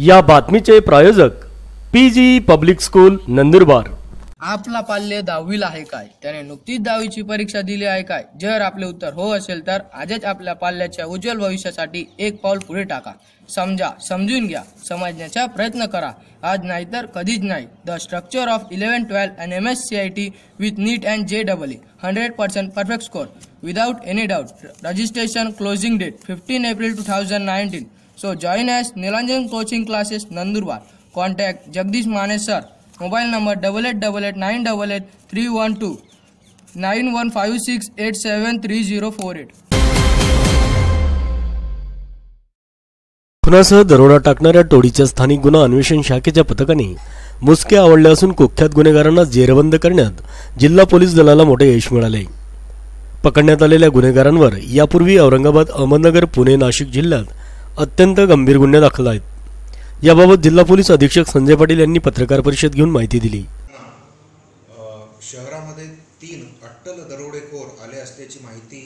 या बातमीचे प्रायोजक P G public school Nandurbar. आपला पाल्य दहावीला आहे काय? त्याने नुकतीच दहावीची परीक्षा दिली आहे काय? जर आपले उत्तर हो असेल तर आजच आपल्या पाल्याच्या उज्ज्वल भविष्यासाठी एक पाऊल पुढे टाका. समजा समजून घ्या समजण्याचा प्रयत्न करा. आज नाही तर कधीच नाही. The structure of eleven twelve and M S C I T with NEET and J double E hundred percent perfect score without any doubt registration closing date fifteen April two thousand nineteen so join S Nilanjan coaching classes Nandurbar contact Jagdish Mane sir mobile number double eight double eight nine double eight three one two nine one five six eight seven three zero four eight खुनासह दरोडा टाकणाऱ्या टोळीच्या स्थानिक गुन्हा अन्वेषण शाखेच्या पथकाने मुसके आवडले असून कुख्यात गुन्हेगारांना जेरबंद करण्यात जिल्हा पोलीस दलाला मोठे यश मिळाले. पकडण्यात आलेल्या गुन्हेगारांवर यापूर्वी औरंगाबाद अहमदनगर पुणे नाशिक जिल्ह्यात अत्यंत गंभीर गुन्हे दाखल आहेत. याबाबत जिल्हा पोलीस अधीक्षक संजय पाटील यांनी पत्रकार परिषद घेऊन माहिती दिली. शहरामध्ये तीन अट्टल दरोडेखोर आले असल्याची माहिती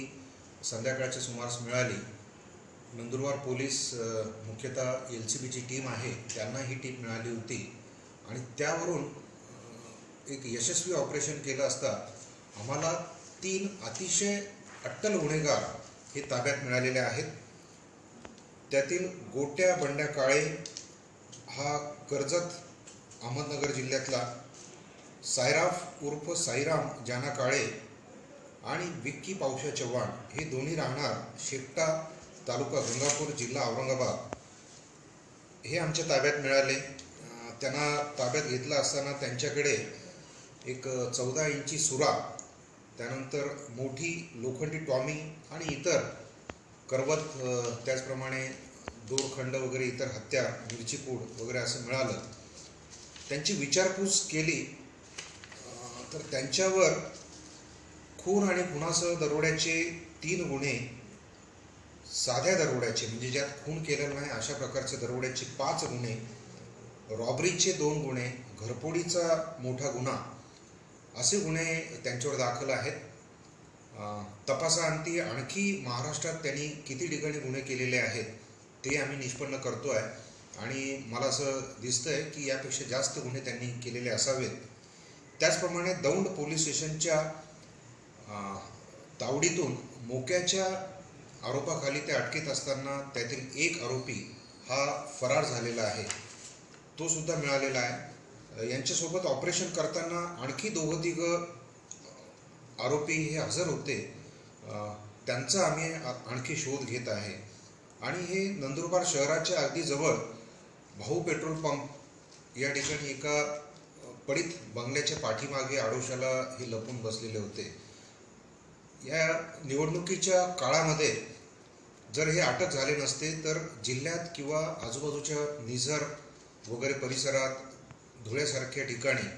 संध्याकाळच्या सुमारास मिळाली. नंदुरबार पोलीस मुख्यतः एल सी बीची टीम आहे त्यांना ही टीम मिळाली होती. आणि त्यावरून एक यशस्वी ऑपरेशन केलं असता आम्हाला तीन अतिशय अट्टल गुन्हेगार हे ताब्यात मिळालेले आहेत. त्यातील गोट्या बंड्या काळे हा कर्जत अहमदनगर जिल्ह्यातला सायराफ उर्फ साईराम जाना काळे आणि विक्की पावशा चव्हाण हे दोन्ही राहणार शेकटा तालुका गंगापूर जिल्हा औरंगाबाद. हे आमच्या ताब्यात मिळाले. त्यांना ताब्यात घेतलं असताना त्यांच्याकडे एक चौदा इंची सुरा त्यानंतर मोठी लोखंडी टॉमी आणि इतर करवत त्याचप्रमाणे दोरखंड वगैरे इतर हत्या मिरचीकूड वगैरे असं मिळालं. त्यांची विचारपूस केली तर त्यांच्यावर खून आणि खुनासह दरोड्याचे तीन गुन्हे साध्या दरोड्याचे म्हणजे ज्यात खून केलेला नाही अशा प्रकारचे दरोड्याचे पाच गुन्हे रॉबरीचे दोन गुन्हे घरपोडीचा मोठा गुन्हा असे गुन्हे त्यांच्यावर दाखल आहेत. तपासाअंती आणखी महाराष्ट्रात त्यांनी किती ठिकाणी गुन्हे केलेले आहेत ते आम्ही निष्पन्न करतो आहे आणि मला असं दिसतं आहे की यापेक्षा जास्त गुन्हे त्यांनी केलेले असावेत. त्याचप्रमाणे दौंड पोलीस स्टेशनच्या तावडीतून मोक्याच्या आरोपाखाली ते अटकेत असताना त्यातील एक आरोपी हा फरार झालेला आहे. तो सुद्धा मिळालेला आहे. यांच्यासोबत ऑपरेशन करताना आणखी दोघं तिघं आरोपी हे हजर होते. त्यांचा आम्ही आ- आणखी शोध घेत आहे. आणि हे नंदुरबार शहराच्या अगदी जवळ भाऊ पेट्रोल पंप या ठिकाणी एका पडीत बंगल्याच्या पाठीमागे आडोशाला हे लपून बसलेले होते. या निवडणुकीच्या काळामध्ये जर हे अटक झाले नसते तर जिल्ह्यात किंवा आजूबाजूच्या निझर वगैरे परिसरात धुळ्यासारख्या ठिकाणी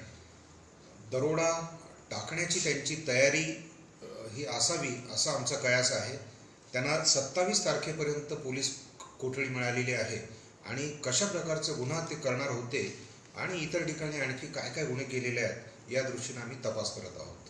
दरोडा टाकण्याची त्यांची तयारी ही असावी असा आमचा कयास आहे. त्यांना सत्तावीस तारखेपर्यंत पोलीस कोठडी मिळालेली आहे आणि कशा प्रकारचे गुन्हा ते करणार होते आणि इतर ठिकाणी आणखी काय काय गुन्हे केलेले आहेत या दृष्टीने आम्ही तपास करत आहोत.